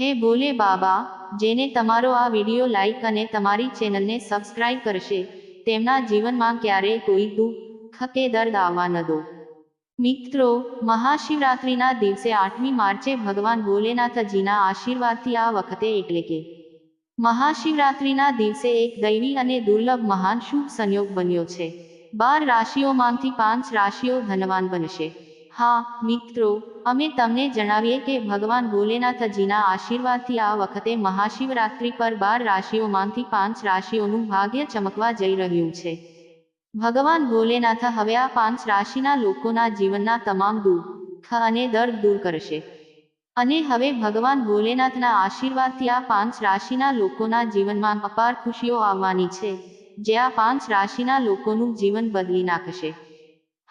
હે ભોલે બાબા, જેને તમારો આ વિડિયો લાઈક અને તમારી ચેનલને સબસ્ક્રાઇબ કરશે, તેમના જીવનમાં ક્યારેય કોઈ દુઃખ કે દર્દ આવવા ન દો. મિત્રો, મહાશિવરાત્રિના દિવસે આઠમી માર્ચે ભગવાન ભોલેનાથજીના આશીર્વાદથી આ વખતે એટલે કે મહાશિવરાત્રિના દિવસે એક દૈવી અને દુર્લભ મહાન શુભ સંયોગ બન્યો છે. બાર રાશિઓમાંથી પાંચ રાશિઓ ધનવાન બનશે. હા, મિત્રો, અમે તમને જણાવીએ કે ભગવાન ભોલેનાથજીના આશીર્વાદથી આ વખતે મહાશિવરાત્રિ પર બાર રાશિઓમાંથી પાંચ રાશિઓનું ભાગ્ય ચમકવા જઈ રહ્યું છે. ભગવાન ભોલેનાથ હવે આ પાંચ રાશિના લોકોના જીવનના તમામ દુઃખ અને દર્દ દૂર કરશે. અને હવે ભગવાન ભોલેનાથના આશીર્વાદથી આ પાંચ રાશિના લોકોના જીવનમાં અપાર ખુશીઓ આવવાની છે, જે આ પાંચ રાશિના લોકોનું જીવન બદલી નાખશે.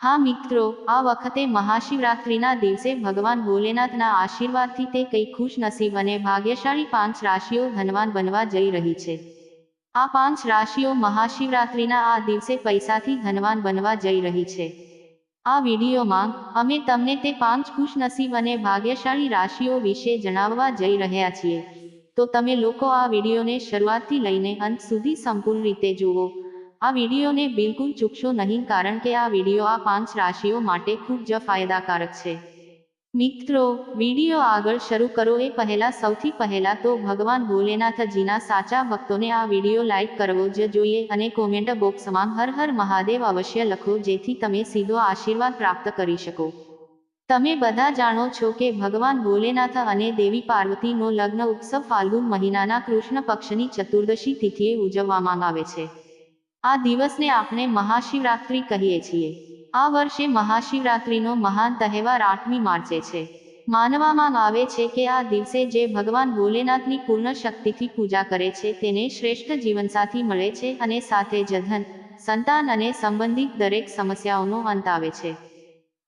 હા મિત્રો, આ વખતે મહાશિવરાત્રિના દિવસે ભગવાન ભોલેનાથના આશીર્વાદથી તે કઈ ખુશ નસીબ અને ભાગ્યશાળી પાંચ રાશિઓ ધનવાન બનવા જઈ રહી છે. આ પાંચ રાશિઓ મહાશિવરાત્રિના આ દિવસે પૈસાથી ધનવાન બનવા જઈ રહી છે. આ વિડીયોમાં અમે તમને તે પાંચ ખુશનસીબ અને ભાગ્યશાળી રાશિઓ વિશે જણાવવા જઈ રહ્યા છીએ. તો તમે લોકો આ વિડીયોને શરૂઆતથી લઈને અંત સુધી સંપૂર્ણ રીતે જુઓ. આ વિડીયોને બિલકુલ ચૂકશો નહીં કારણ કે આ વીડિયો આ પાંચ રાશિઓ માટે ખૂબ જ ફાયદાકારક છે. મિત્રો, વીડિયો આગળ શરૂ કરો એ પહેલા સૌથી પહેલા તો ભગવાન ભોલેનાથજીના સાચા ભક્તોને આ વીડિયો લાઈક કરવો જ જોઈએ અને કોમેન્ટ બોક્સમાં હર હર મહાદેવ અવશ્ય લખો જેથી તમે સીધો આશીર્વાદ પ્રાપ્ત કરી શકો. તમે બધા જાણો છો કે ભગવાન ભોલેનાથ અને દેવી પાર્વતીનો લગ્ન ઉત્સવ ફાલ્ગુન મહિનાના કૃષ્ણ પક્ષની ચતુર્દશી તિથિએ ઉજવવામાં આવે છે. આ દિવસને આપણે મહાશિવરાત્રિ કહીએ છીએ. આ વર્ષે મહાશિવરાત્રિનો મહાન તહેવાર આઠમી માર્ચે છે. માનવામાં આવે છે કે આ દિવસે જે ભગવાન ભોલેનાથની પૂર્ણ શક્તિથી પૂજા કરે છે તેને શ્રેષ્ઠ જીવનસાથી મળે છે અને સાથે જ ધન સંતાન અને સંબંધિત દરેક સમસ્યાઓનો અંત આવે છે.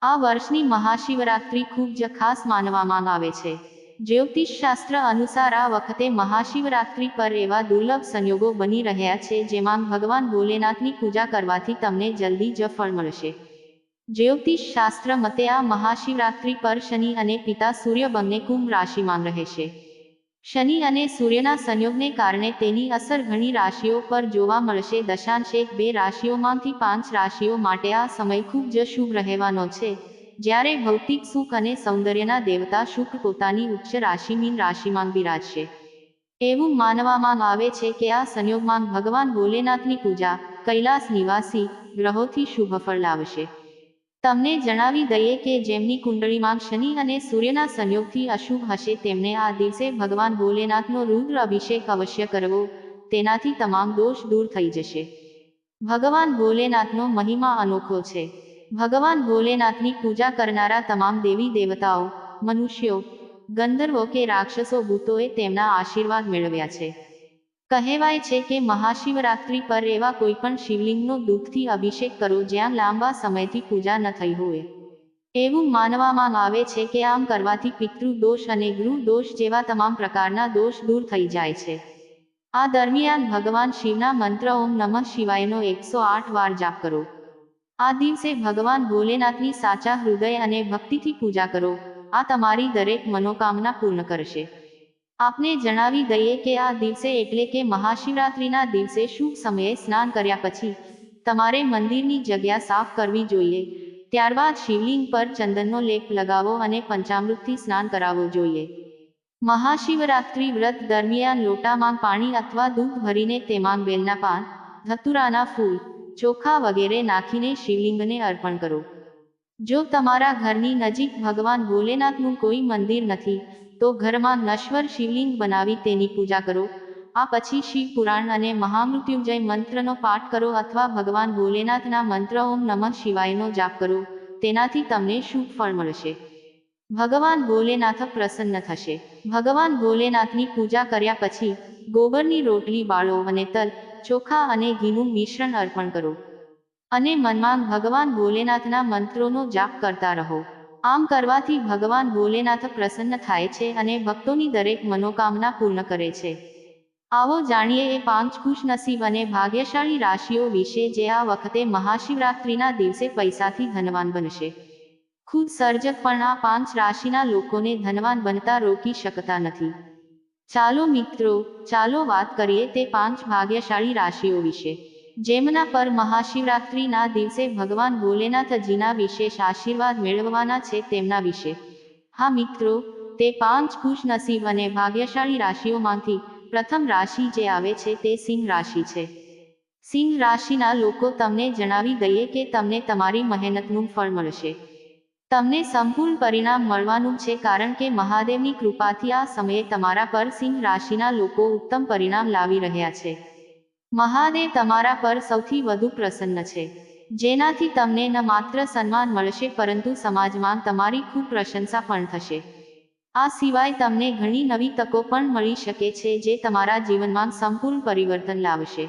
આ વર્ષની મહાશિવરાત્રિ ખૂબ જ ખાસ માનવામાં આવે છે. જ્યોતિષ શાસ્ત્ર અનુસાર આ વખતે મહાશિવરાત્રિ પર એવા દુર્લભ સંયોગો બની રહ્યા છે જેમાં ભગવાન ભોલેનાથની પૂજા કરવાથી તમને જલ્દી જ ફળ મળશે. જ્યોતિષ શાસ્ત્ર મતે આ મહાશિવરાત્રિ પર શનિ અને પિતા સૂર્ય બંને કુંભ રાશિમાં રહેશે. શનિ અને સૂર્યના સંયોગને કારણે તેની અસર ઘણી રાશિઓ પર જોવા મળશે. દશાંશ એક બે રાશિઓમાંથી પાંચ રાશિઓ માટે આ સમય ખૂબ જ શુભ રહેવાનો છે. જ્યારે ભૌતિક સુખ અને સૌંદર્યના દેવતા શુક્ર પોતાની ઉચ્ચ રાશિ મીન રાશિમાં બિરાજશે. એવું માનવામાં આવે છે કે આ સંયોગમાં ભગવાન ભોલેનાથની પૂજા, કૈલાસ નિવાસી, ગ્રહોથી શુભ ફળ લાવશે. તમને જણાવી દઈએ કે જેમની કુંડળીમાં શનિ અને સૂર્યના સંયોગથી અશુભ હશે, તેમને આ દિવસે ભગવાન ભોલેનાથનો રુદ્ર અભિષેક અવશ્ય કરવો, તેનાથી તમામ દોષ દૂર થઈ જશે. ભગવાન ભોલેનાથનો મહિમા અનોખો છે. ભગવાન ભોલેનાથની પૂજા કરનારા તમામ દેવી દેવતાઓ, મનુષ્યો, ગંધર્વો કે રાક્ષસો ભૂતોએ તેમના આશીર્વાદ મેળવ્યા છે. કહેવાય છે કે મહાશિવરાત્રિ પર એવા કોઈ પણ શિવલિંગનો દૂધથી અભિષેક કરો જ્યાં લાંબા સમયથી પૂજા ન થઈ હોય. એવું માનવામાં આવે છે કે આમ કરવાથી પિતૃ દોષ અને ગૃહ દોષ જેવા તમામ પ્રકારના દોષ દૂર થઈ જાય છે. આ દરમિયાન ભગવાન શિવના મંત્ર ઓમ નમઃ શિવાયનો એકસો આઠ વાર જાપ કરો. આ દિવસે ભગવાન ભોલેનાથની સાચા હૃદય અને ભક્તિથી પૂજા કરો. આ તમારી દરેક મનોકામના પૂર્ણ કરશે. આપને જણાવી દઈએ કે આ દિવસે એટલે કે મહાશિવરાત્રિના દિવસે શુભ સમયે સ્નાન કર્યા પછી તમારે મંદિરની જગ્યા સાફ કરવી જોઈએ. ત્યારબાદ શિવલિંગ પર ચંદનનો લેપ લગાવો અને પંચામૃતથી સ્નાન કરાવવું જોઈએ. મહાશિવરાત્રિ વ્રત દરમિયાન લોટામાં પાણી અથવા દૂધ ભરીને તેમાં બેલના પાન, ધતુરાના ફૂલ ચોખા વગેરે નાખીને શિવલિંગને અર્પણ કરો. જો તમારા ઘરની નજીક ભગવાન ભોલેનાથનું કોઈ મંદિર નથી, તો ઘરમાં નશ્વર શિવલિંગ બનાવી તેની પૂજા કરો. આ પછી શિવ પુરાણ અને મહામૃત્યુંજય મંત્રનો પાઠ કરો અથવા ભગવાન ભોલેનાથના મંત્ર ઓમ નમઃ શિવાયનો જાપ કરો. તેનાથી તમને શુભ ફળ મળશે. ભગવાન ભોલેનાથ પ્રસન્ન થશે. ભગવાન ભોલેનાથની પૂજા કર્યા પછી ગોબરની રોટલી બાળો અને તલ ચોખા અને ઘીનું મિશ્રણ અર્પણ કરો. અને મનમાં ભગવાન ભોલેનાથના મંત્રોનો જાપ કરતા રહો. આમ કરવાથી ભગવાન ભોલેનાથ પ્રસન્ન થાય છે અને ભક્તોની દરેક મનોકામના પૂર્ણ કરે છે. આવો જાણીએ એ પાંચ ખુશનસીબ અને ભાગ્યશાળી રાશિઓ વિશે જે આ વખતે મહાશિવરાત્રિના દિવસે પૈસાથી ધનવાન બનશે. ખુદ સર્જક પણ આ પાંચ રાશિના લોકોને ધનવાન બનતા રોકી શકતા નથી. ચાલો મિત્રો, ચાલો વાત કરીએ તે પાંચ ભાગ્યશાળી રાશિઓ વિશે. જેમના પર મહાશિવરાત્રિના દિવસે ભગવાન ભોલેનાથજીના વિશેષ આશીર્વાદ મેળવવાના છે તેમના વિશે. હા મિત્રો, તે પાંચ ખુશનસીબ અને ભાગ્યશાળી રાશિઓમાંથી પ્રથમ રાશિ જે આવે છે તે સિંહ રાશિ છે. સિંહ રાશિના લોકો તમને જણાવી દઈએ કે તમને તમારી મહેનતનું ફળ મળશે. તમને સંપૂર્ણ પરિણામ મળવાનું છે કારણ કે મહાદેવની કૃપાથી આ સમયે તમારા પર સિંહ રાશિના લોકો ઉત્તમ પરિણામ લાવી રહ્યા છે. મહાદેવ તમારા પર સૌથી વધુ પ્રસન્ન છે. જેનાથી તમને ન માત્ર સન્માન મળશે પરંતુ સમાજમાં તમારી ખૂબ પ્રશંસા પણ થશે. આ સિવાય તમને ઘણી નવી તકો પણ મળી શકે છે જે તમારા જીવનમાં સંપૂર્ણ પરિવર્તન લાવશે.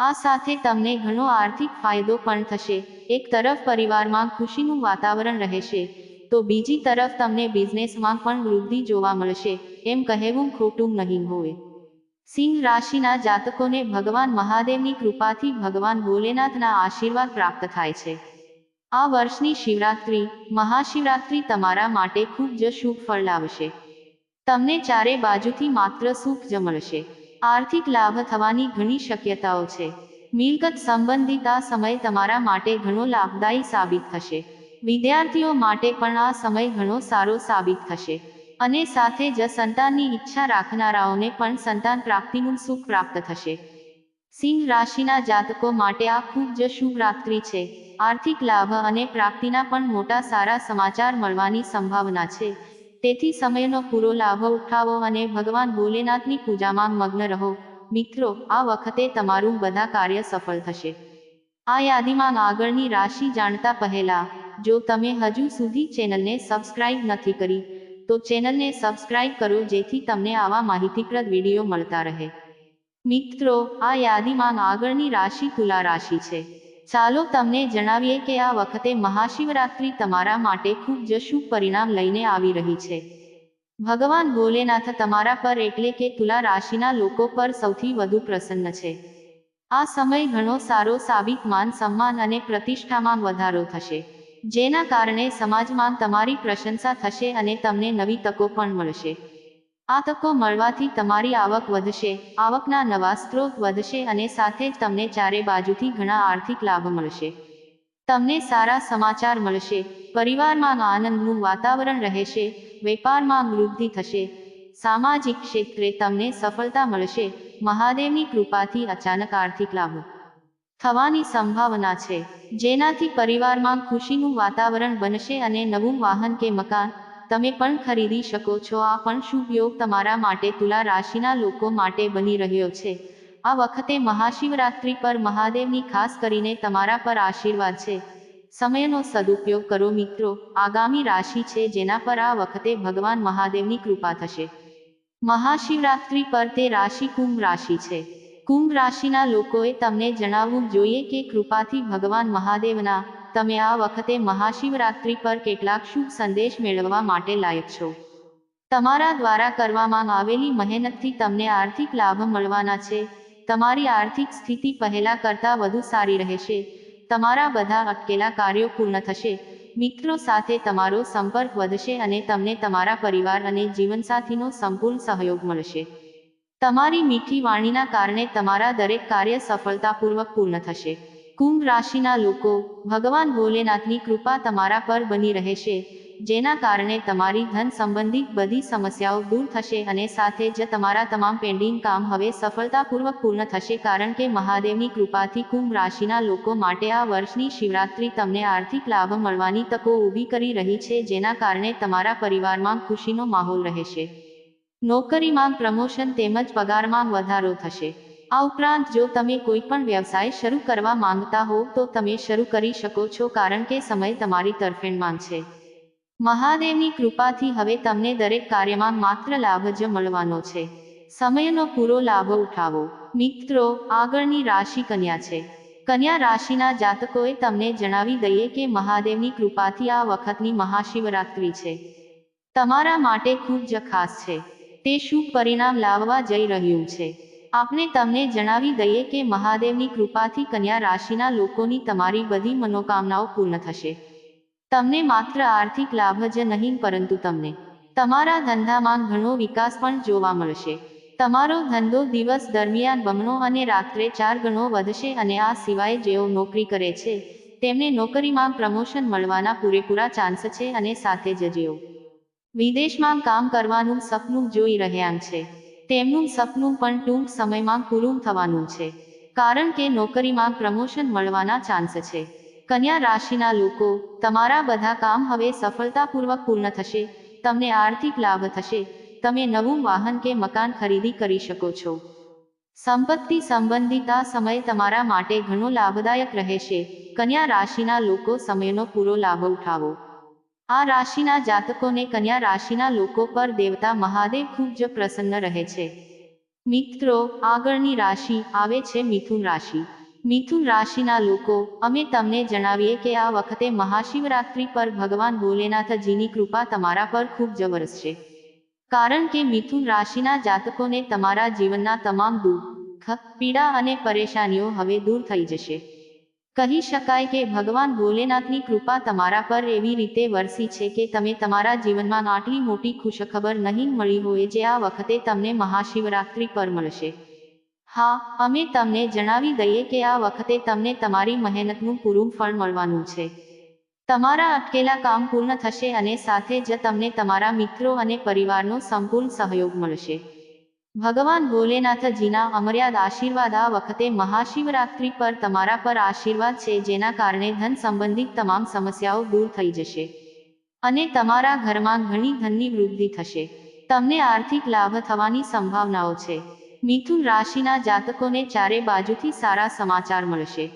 આ સાથે તમને ઘણો આર્થિક ફાયદો પણ થશે. એક તરફ પરિવારમાં ખુશીનું વાતાવરણ રહેશે, તો બીજી તરફ તમને બિઝનેસમાં પણ વૃદ્ધિ જોવા મળશે, એમ કહેવું ખોટું નહીં હોય. સિંહ રાશિના જાતકોને ભગવાન મહાદેવની કૃપાથી ભગવાન ભોલેનાથના આશીર્વાદ પ્રાપ્ત થાય છે. આ વર્ષની શિવરાત્રિ, મહાશિવરાત્રિ તમારા માટે ખૂબ જ શુભ ફળ લાવશે. તમને ચારે બાજુથી માત્ર સુખ જ મળશે. આર્થિક લાભ થવાની ઘણી શક્યતાઓ છે. મિલકત સંબંધિત આ સમય તમારા માટે ઘણો લાભદાયી સાબિત થશે. વિદ્યાર્થીઓ માટે પણ આ સમય ઘણો સારો સાબિત થશે. અને સાથે જ સંતાનની ઈચ્છા રાખનારાઓને પણ સંતાન પ્રાપ્તિનું સુખ પ્રાપ્ત થશે. સિંહ રાશિના જાતકો માટે આ ખૂબ જ શુભ રાત્રિ છે. આર્થિક લાભ અને પ્રાપ્તિના પણ મોટા સારા સમાચાર મળવાની સંભાવના છે. તેથી સમયનો પૂરો લાભ ઉઠાવો અને ભગવાન ભોલેનાથની પૂજામાં મગ્ન રહો. મિત્રો, આ વખતે તમારું બધા કાર્ય સફળ થશે. આ યાદીમાં આગળની રાશિ જાણતા પહેલા, જો તમે હજુ સુધી ચેનલને સબસ્ક્રાઇબ નથી કરી, તો ચેનલને સબસ્ક્રાઇબ કરો જેથી તમને આવા માહિતીપ્રદ વીડિયો મળતા રહે. મિત્રો, આ યાદીમાં આગળની રાશિ તુલા રાશિ છે. ચાલો તમને જણાવીએ કે આ વખતે મહાશિવરાત્રિ તમારા માટે ખૂબ જ શુભ પરિણામ લઈને આવી રહી છે. ભગવાન ભોલેનાથ તમારા પર એટલે કે તુલા રાશિના લોકો પર સૌથી વધુ પ્રસન્ન છે. આ સમય ઘણો સારો સાબિત માન સન્માન અને પ્રતિષ્ઠામાં વધારો થશે. જેના કારણે સમાજમાં તમારી પ્રશંસા થશે અને તમને નવી તકો પણ મળશે. આ તકો મળવાથી તમારી આવક વધશે, આવકના નવા સ્ત્રોત વધશે અને સાથે જ તમને ચારે બાજુથી ઘણા આર્થિક લાભ મળશે. તમને સારા સમાચાર મળશે, પરિવારમાં આનંદનું વાતાવરણ રહેશે, વેપારમાં વૃદ્ધિ થશે, સામાજિક ક્ષેત્રે તમને સફળતા મળશે, મહાદેવની કૃપાથી અચાનક આર્થિક લાભ થવાની સંભાવના છે. જેનાથી પરિવારમાં ખુશીનું વાતાવરણ બનશે અને નવું વાહન કે મકાન તમે પણ ખરીદી શકો છો. આ પણ શુભ યોગ તમારા માટે તુલા રાશિના લોકો માટે બની રહ્યો છે. આ વખતે મહાશિવરાત્રિ પર મહાદેવની ખાસ કરીને તમારા પર આશીર્વાદ છે. સમયનો સદુપયોગ કરો મિત્રો. આગામી રાશિ છે જેના પર આ વખતે ભગવાન મહાદેવની કૃપા થશે. મહાશિવરાત્રિ પર તે રાશિ કુંભ રાશિ છે. કુંભ રાશિના લોકોએ તમને જણાવવું જોઈએ કે કૃપાથી ભગવાન મહાદેવના તમે આ વખતે મહાશિવરાત્રિ પર કેટલાક શુભ સંદેશ મેળવવા માટે લાયક છો. તમારા દ્વારા કરવામાં આવેલી મહેનતથી તમને આર્થિક લાભ મળવાના છે. તમારી આર્થિક સ્થિતિ પહેલા કરતાં વધુ સારી રહેશે. તમારા બધા અટકેલા કાર્યો પૂર્ણ થશે. મિત્રો સાથે તમારો સંપર્ક વધશે અને તમને તમારા પરિવાર અને જીવનસાથીનો સંપૂર્ણ સહયોગ મળશે. તમારી મીઠી વાણીના કારણે તમારા દરેક કાર્ય સફળતાપૂર્વક પૂર્ણ થશે. કુંભ રાશિના લોકો, ભગવાન ભોલેનાથની કૃપા તમારા પર બની રહેશે, જેના કારણે તમારી ધન સંબંધિત બધી સમસ્યાઓ દૂર થશે અને સાથે જ તમારા તમામ પેન્ડિંગ કામ હવે સફળતાપૂર્વક પૂર્ણ થશે કારણ કે મહાદેવની કૃપાથી કુંભ રાશિના લોકો માટે આ વર્ષની શિવરાત્રિ તમને આર્થિક લાભ મળવાની તકો ઊભી કરી રહી છે જેના કારણે તમારા પરિવારમાં ખુશીનો માહોલ રહેશે. નોકરીમાં પ્રમોશન તેમજ પગારમાં વધારો થશે. આ ઉપરાંત જો તમે કોઈ પણ વ્યવસાય શરૂ કરવા માંગતા હો, તો તમે શરૂ કરી શકો છો કારણ કે સમય તમારી તરફેણમાં છે. મહાદેવની કૃપાથી હવે તમને દરેક કાર્યમાં માત્ર લાભ જ મળવાનો છે. સમયનો પૂરો લાભ ઉઠાવો. મિત્રો, આગળની રાશિ કન્યા છે. કન્યા રાશિના જાતકોએ તમને જણાવી દઈએ કે મહાદેવની કૃપાથી આ વખતની મહાશિવરાત્રિ છે. તમારા માટે ખૂબ જ ખાસ છે. તે શુભ પરિણામ લાવવા જઈ રહ્યું છે. આપણે તમને જણાવી દઈએ કે મહાદેવની કૃપાથી કન્યા રાશિના લોકોની તમારી બધી મનોકામનાઓ પૂર્ણ થશે. તમને માત્ર આર્થિક લાભ જ નહીં, પરંતુ તમને તમારા ધંધામાં ઘણો વિકાસ પણ જોવા મળશે. તમારો ધંધો દિવસ દરમિયાન બમણો અને રાત્રે ચાર ગણો વધશે અને આ સિવાય જેઓ નોકરી કરે છે, તેમને નોકરીમાં પ્રમોશન મળવાના પૂરેપૂરા ચાન્સ છે અને સાથે જ જેઓ વિદેશમાં કામ કરવાનું સપનું જોઈ રહ્યા છે. તેમનું સપનું પણ ટૂંક સમયમાં પૂરું થવાનું છે, કારણ કે નોકરીમાં પ્રમોશન મળવાના ચાન્સ છે. કન્યા રાશિના લોકો, તમારા બધા કામ હવે સફળતાપૂર્વક પૂર્ણ થશે, તમને આર્થિક લાભ થશે, તમે નવું વાહન કે મકાન ખરીદી કરી શકો છો. સંપત્તિ સંબંધિત આ સમય તમારા માટે ઘણો લાભદાયક રહેશે. કન્યા રાશિના લોકો સમયનો પૂરો લાભ ઉઠાવો. આ રાશિના જાતકોને કન્યા રાશિના લોકો પર દેવતા મહાદેવ ખૂબ જ પ્રસન્ન રહે છે. મિત્રો, આગળની રાશિ આવે છે મિથુન રાશિ. મિથુન રાશિના લોકો, અમે તમને જણાવીએ કે આ વખતે મહાશિવરાત્રિ પર ભગવાન ભોલેનાથજીની કૃપા તમારા પર ખૂબ જ વરસશે કારણ કે મિથુન રાશિના જાતકોને તમારા જીવનના તમામ દુઃખ, પીડા અને પરેશાનીઓ હવે દૂર થઈ જશે. કહી શકાય કે ભગવાન ભોલેનાથની કૃપા તમારા પર એવી રીતે વરસી છે કે તમે તમારા જીવનમાં આટલી મોટી ખુશખબર નહીં મળી હોય જે આ વખતે તમને મહાશિવરાત્રિ પર મળશે. હા, અમે તમને જણાવી દઈએ કે આ વખતે તમને તમારી મહેનતનું પૂરું ફળ મળવાનું છે. તમારા અટકેલા કામ પૂર્ણ થશે અને સાથે જ તમને તમારા મિત્રો અને પરિવારનો સંપૂર્ણ સહયોગ મળશે. ભગવાન ભોલેનાથજીના અમર્યાદ આશીર્વાદ આ વખતે મહાશિવરાત્રિ પર તમારા પર આશીર્વાદ છે, જેના કારણે ધન સંબંધિત તમામ સમસ્યાઓ દૂર થઈ જશે. અને તમારા ઘરમાં ઘણી ધનની વૃદ્ધિ થશે. તમને આર્થિક લાભ થવાની સંભાવનાઓ છે. મિથુન રાશિના જાતકોને ચારે બાજુથી સારા સમાચાર મળશે.